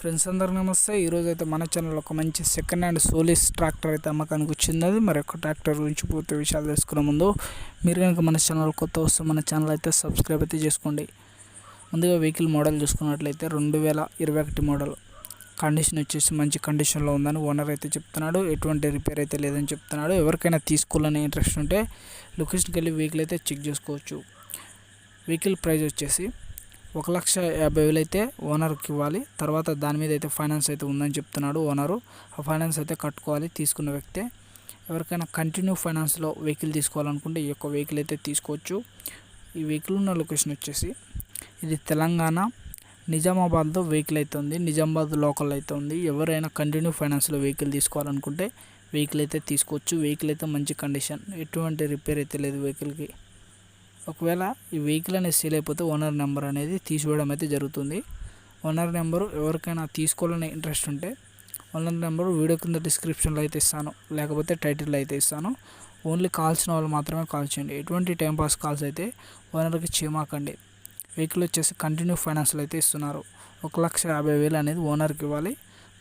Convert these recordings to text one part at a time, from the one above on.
Friends అందరికి నమస్తే. ఈరోజు అయితే మన ఛానల్ ఒక మంచి సెకండ్ హ్యాండ్ సోలిస్ ట్రాక్టర్ అయితే అమ్మకానికి వచ్చింది మరి ఒక ట్రాక్టర్ గురించి పూర్తి విషయాలు తెలుసుకునే ముందు మీరు కనుక మన ఛానల్ కొత్త వస్తే మన ఛానల్ అయితే సబ్స్క్రైబ్ అయితే చేసుకోండి. ముందుగా వెహికల్ మోడల్ చూసుకున్నట్లయితే రెండు వేల ఇరవై ఒకటి మోడల్ కండిషన్ వచ్చేసి మంచి కండిషన్లో ఉందని ఓనర్ అయితే చెప్తున్నాడు. ఎటువంటి రిపేర్ అయితే లేదని చెప్తున్నాడు. ఎవరికైనా తీసుకోవాలని ఇంట్రెస్ట్ ఉంటే లొకేషన్కి వెళ్ళి వెహికల్ అయితే చెక్ చేసుకోవచ్చు. వెహికల్ ప్రైస్ వచ్చేసి ఒక లక్ష యాభై వేలు అయితే ఓనర్కి ఇవ్వాలి. తర్వాత దాని మీద అయితే ఫైనాన్స్ అయితే ఉందని చెప్తున్నాడు ఓనరు. ఆ ఫైనాన్స్ అయితే కట్టుకోవాలి తీసుకున్న వ్యక్తే. ఎవరికైనా కంటిన్యూ ఫైనాన్స్లో వెహికల్ తీసుకోవాలనుకుంటే ఈ యొక్క వెహికల్ అయితే తీసుకోవచ్చు. ఈ వెహికల్ ఉన్న లొకేషన్ వచ్చేసి ఇది తెలంగాణ నిజామాబాద్లో వెహికల్ అయితే ఉంది. నిజామాబాద్ లోకల్ అయితే ఉంది. ఎవరైనా కంటిన్యూ ఫైనాన్స్లో వెహికల్ తీసుకోవాలనుకుంటే వెహికల్ అయితే తీసుకోవచ్చు. వెహికల్ అయితే మంచి కండిషన్. ఎటువంటి రిపేర్ అయితే లేదు వెహికల్కి. ఒకవేళ ఈ వెహికల్ అనేది సేల్ అయిపోతే ఓనర్ నెంబర్ అనేది తీసివేయడం అయితే జరుగుతుంది. ఓనర్ నెంబరు ఎవరికైనా తీసుకోవాలని ఇంట్రెస్ట్ ఉంటే ఓనర్ నెంబరు వీడియో కింద డిస్క్రిప్షన్లో అయితే ఇస్తాను. లేకపోతే టైటిల్లో అయితే ఇస్తాను. ఓన్లీ కాల్సిన వాళ్ళు మాత్రమే కాల్ చేయండి. ఎటువంటి టైంపాస్ కాల్స్ అయితే ఓనర్కి చేయమాకండి వెహికల్ వచ్చేసి కంటిన్యూ ఫైనాన్స్లో అయితే ఇస్తున్నారు. ఒక లక్ష యాభై వేలు అనేది ఓనర్కి ఇవ్వాలి.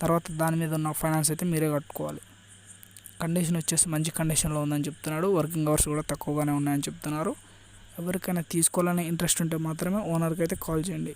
తర్వాత దాని మీద ఉన్న ఫైనాన్స్ అయితే మీరే కట్టుకోవాలి. కండిషన్ వచ్చేసి మంచి కండిషన్లో ఉందని చెప్తున్నాడు. వర్కింగ్ అవర్స్ కూడా తక్కువగానే ఉన్నాయని చెప్తున్నారు. ఎవరికైనా తీసుకోవాలని ఇంట్రెస్ట్ ఉంటే మాత్రమే ఓనర్కి అయితే కాల్ చేయండి.